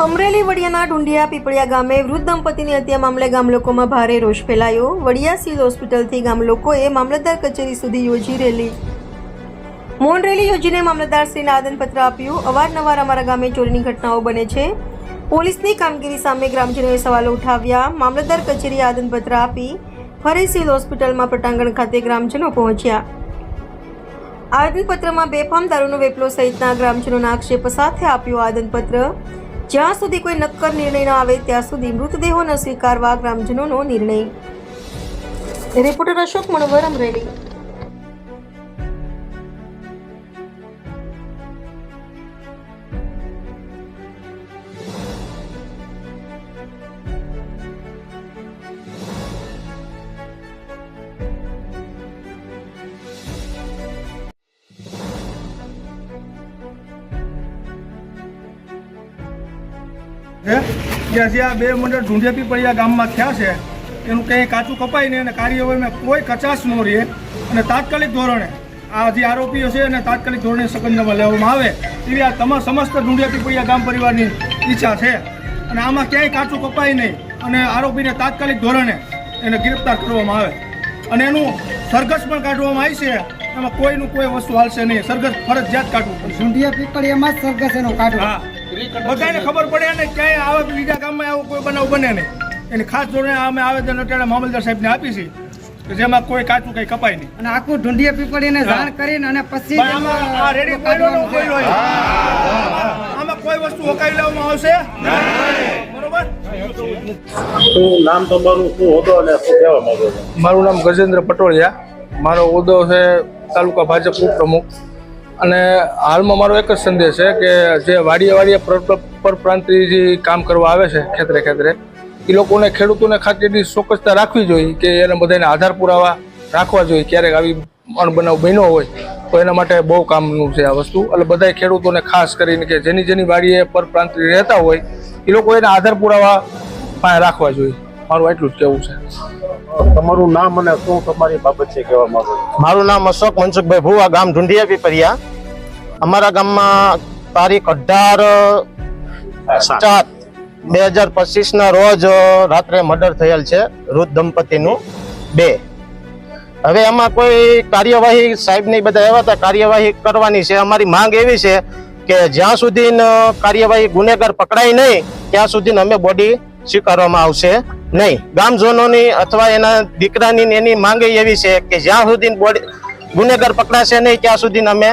અમરેલી વડિયાના ઢુંડિયા પીપળિયા ગામે વૃદ્ધ દંપતીની હત્યા મામલે ગામ લોકોમાં ભારે રોષ ફેલાયો. વડિયા સિવિલ હોસ્પિટલથી ગામ લોકોએ મામલતદાર કચેરી સુધી યોજી રેલી. મૌન રેલી યોજીને મામલતદારશ્રીને આદનપત્ર આપ્યું. અવારનવાર અમારા ગામે ચોરીની ઘટનાઓ બને છે. પોલીસની કામગીરી સામે ગ્રામજનોએ સવાલો ઉઠાવ્યા. મામલતદાર કચેરીએ આદનપત્ર આપી ફરી સિવિલ હોસ્પિટલમાં પટાંગણ ખાતે ગ્રામજનો પહોંચ્યા. આવેદનપત્રમાં બેફામ દારૂનો વેપલો સહિતના ગ્રામજનોના આક્ષેપ સાથે આપ્યું આવેદનપત્ર જ્યાં સુધી કોઈ નક્કર નિર્ણય ન આવે, ત્યાં સુધી મૃતદેહો ન સ્વીકારવા ગ્રામજનોનો નિર્ણય. રિપોર્ટર અશોક મનોહર અમરેલી. છે કે હજી આ બે મંડળ ઢૂંઢિયા પીપળિયા ગામમાં થયા છે એનું કંઈ કાચું કપાય નહીં અને કાર્યવાહીમાં કોઈ કચાશ ન રહે. અને તાત્કાલિક ધોરણે આ જે આરોપીઓ છે એને તાત્કાલિક ધોરણે સકંજામાં લેવામાં આવે એવી આ તમામ સમસ્ત ઢૂંઢિયા પીપળિયા ગામ પરિવારની ઈચ્છા છે. અને આમાં ક્યાંય કાચું કપાય નહીં અને આરોપીને તાત્કાલિક ધોરણે એને ગિરફ્તાર કરવામાં આવે. અને એનું સરઘસ પણ કાઢવામાં આવી છે. એમાં કોઈનું કોઈ વસ્તુ હાલશે નહીં. સરઘસ ફરજિયાત કાઢવું પડશે. ઢુંઢિયા પીપળિયામાં જ સરઘસ એનો કાઢવો. હા. બધાને ખબર પડે ને ક્યાંય આવા બીજા ગામમાં આવો કોઈ બનાવ બને નહીં. એની ખાસ ધોરણે અમે આવેદન અત્યારે મામલદાર સાહેબને આપી છે કે જેમાં કોઈ કાચું કઈ કપાય નહીં. અને આખું ઢુંઢીએ પીપળીને. જાણ કરીને અને પછી આમાં આ રેડી કોઈ હોય. આમાં કોઈ વસ્તુ હોકાવી લેવામાં આવશે? બરોબર? શું નામ તમારું? શું હોતો અને શું કહેવા માંગો મારું નામ ગજેન્દ્ર પટોળિયા. મારો હોદ્દો છે તાલુકા ભાજપ ઉપપ્રમુખ. અને હાલમાં મારો એક જ સંદેશ છે કે જે વાડીએ વાડીએ પર- પરપ્રાંતિય જે કામ કરવા આવે છે ખેતરે ખેતરે એ લોકોને ખેડૂતોને ખાતેની ચોક્કસતા રાખવી જોઈએ કે એને બધાને આધાર પુરાવા રાખવા જોઈએ ક્યારેક આવી અણબનાવ બન્યો હોય તો એના માટે બહુ કામનું છે આ વસ્તુ. એટલે બધા ખેડૂતોને ખાસ કરીને કે જેની જેની વાડીએ પરપ્રાંતિય રહેતા હોય એ લોકો એના આધાર પુરાવા પાસે રાખવા જોઈએ. મારું એટલું જ કહેવું છે. તમારું નામ અને શું તમારી બાબત છે કહેવા માંગુ મારું નામ અશોક મનસુખભાઈ ભુવા ગામ ઢુંઢિયા પીપરિયા. અમારા ગામમાં તારીખ અઢાર ચાર બે હજાર પચીસ ના રોજ રાત્રે મર્ડર થયેલ છે વૃદ્ધ દંપતીનું બે. હવે એમાં કોઈ કાર્યવાહી સાહેબની બધા એવા હતા કાર્યવાહી કરવાની છે. અમારી માંગ એવી છે કે જ્યાં સુધી કાર્યવાહી ગુનેગાર પકડાય નહીં ત્યાં સુધી અમે બોડી સ્વીકારવામાં આવશે નહીં. ગામજનોની અથવા એના દીકરાની એની માંગ એવી છે કે જ્યાં સુધી બોડી ગુનેગાર પકડાશે નહીં ત્યાં સુધી અમે